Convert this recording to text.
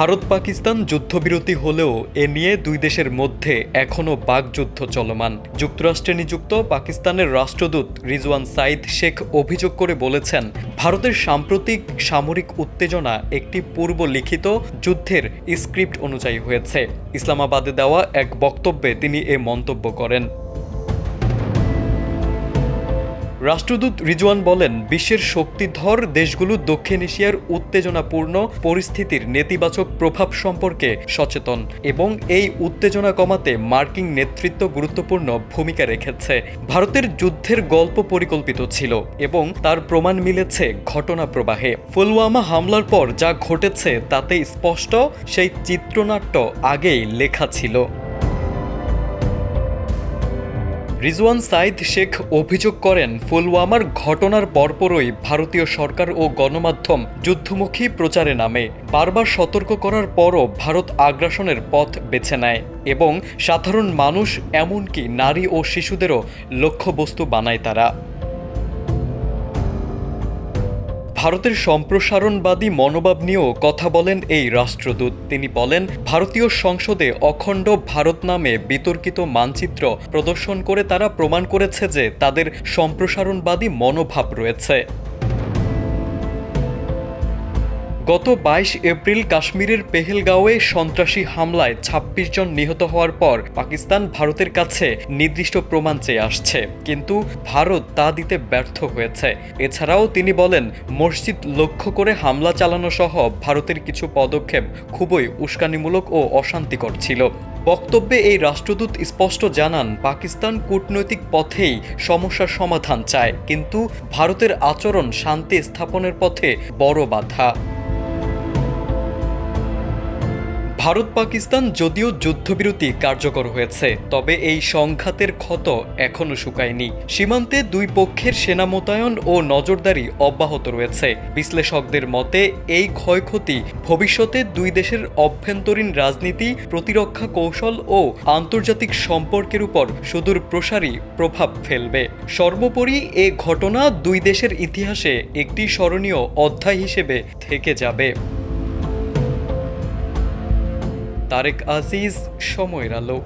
ভারত পাকিস্তান যুদ্ধবিরতি হলেও এ নিয়ে দুই দেশের মধ্যে এখনও বাগযুদ্ধ চলমান। যুক্তরাষ্ট্রে নিযুক্ত পাকিস্তানের রাষ্ট্রদূত রিজওয়ান সাইদ শেখ অভিযোগ করে বলেছেন, ভারতের সাম্প্রতিক সামরিক উত্তেজনা একটি পূর্ব লিখিত যুদ্ধের স্ক্রিপ্ট অনুযায়ী হয়েছে। ইসলামাবাদে দেওয়া এক বক্তব্যে তিনি এ মন্তব্য করেন। রাষ্ট্রদূত রিজওয়ান বলেন, বিশ্বের শক্তিধর দেশগুলো দক্ষিণ এশিয়ার উত্তেজনাপূর্ণ পরিস্থিতির নেতিবাচক প্রভাব সম্পর্কে সচেতন এবং এই উত্তেজনা কমাতে মার্কিন নেতৃত্ব গুরুত্বপূর্ণ ভূমিকা রেখেছে। ভারতের যুদ্ধের গল্প পরিকল্পিত ছিল এবং তার প্রমাণ মিলেছে ঘটনা প্রবাহে। পুলওয়ামা হামলার পর যা ঘটেছে তাতে স্পষ্ট, সেই চিত্রনাট্য আগেই লেখা ছিল। রিজওয়ান সাইদ শেখ অভিযোগ করেন ফুলওয়ামার ঘটনার পরপরই ভারতীয় সরকার ও গণমাধ্যম যুদ্ধমুখী প্রচারে নামে। বারবার সতর্ক করার পরও ভারত আগ্রাসনের পথ বেছে নেয় এবং সাধারণ মানুষ, এমনকি নারী ও শিশুদেরও লক্ষ্যবস্তু বানায় তারা। ভারতের সম্প্রসারণবাদী মনোভাব নিয়েও কথা বলেন এই রাষ্ট্রদূত। তিনি বলেন, ভারতীয় সংসদে অখণ্ড ভারত নামে বিতর্কিত মানচিত্র প্রদর্শন করে তারা প্রমাণ করেছে যে তাদের সম্প্রসারণবাদী মনোভাব রয়েছে। গত বাইশ এপ্রিল কাশ্মীরের পেহেলগাঁওয়ে সন্ত্রাসী হামলায় ২৬ জন নিহত হওয়ার পর পাকিস্তান ভারতের কাছে নির্দিষ্ট প্রমাণ চেয়ে আসছে। কিন্তু ভারত তা দিতে ব্যর্থ হয়েছে। এছাড়াও তিনি বলেন, মসজিদ লক্ষ্য করে হামলা চালানো সহ ভারতের কিছু পদক্ষেপ খুবই উস্কানিমূলক ও অশান্তিকর ছিল। বক্তব্যে এই রাষ্ট্রদূত স্পষ্ট জানান, পাকিস্তান কূটনৈতিক পথেই সমস্যার সমাধান চায়, কিন্তু ভারতের আচরণ শান্তি স্থাপনের পথে বড় বাধা। ভারত পাকিস্তান যদিও যুদ্ধবিরতি কার্যকর হয়েছে, তবে এই সংঘাতের ক্ষত এখনও শুকায়নি। সীমান্তে দুই পক্ষের সেনা মোতায়েন ও নজরদারি অব্যাহত রয়েছে। বিশ্লেষকদের মতে, এই ক্ষয়ক্ষতি ভবিষ্যতে দুই দেশের অভ্যন্তরীণ রাজনীতি, প্রতিরক্ষা কৌশল ও আন্তর্জাতিক সম্পর্কের উপর সুদূর প্রসারী প্রভাব ফেলবে। সর্বোপরি এ ঘটনা দুই দেশের ইতিহাসে একটি স্মরণীয় অধ্যায় হিসেবে থেকে যাবে। তারেক আজিজ সময়ের আলো।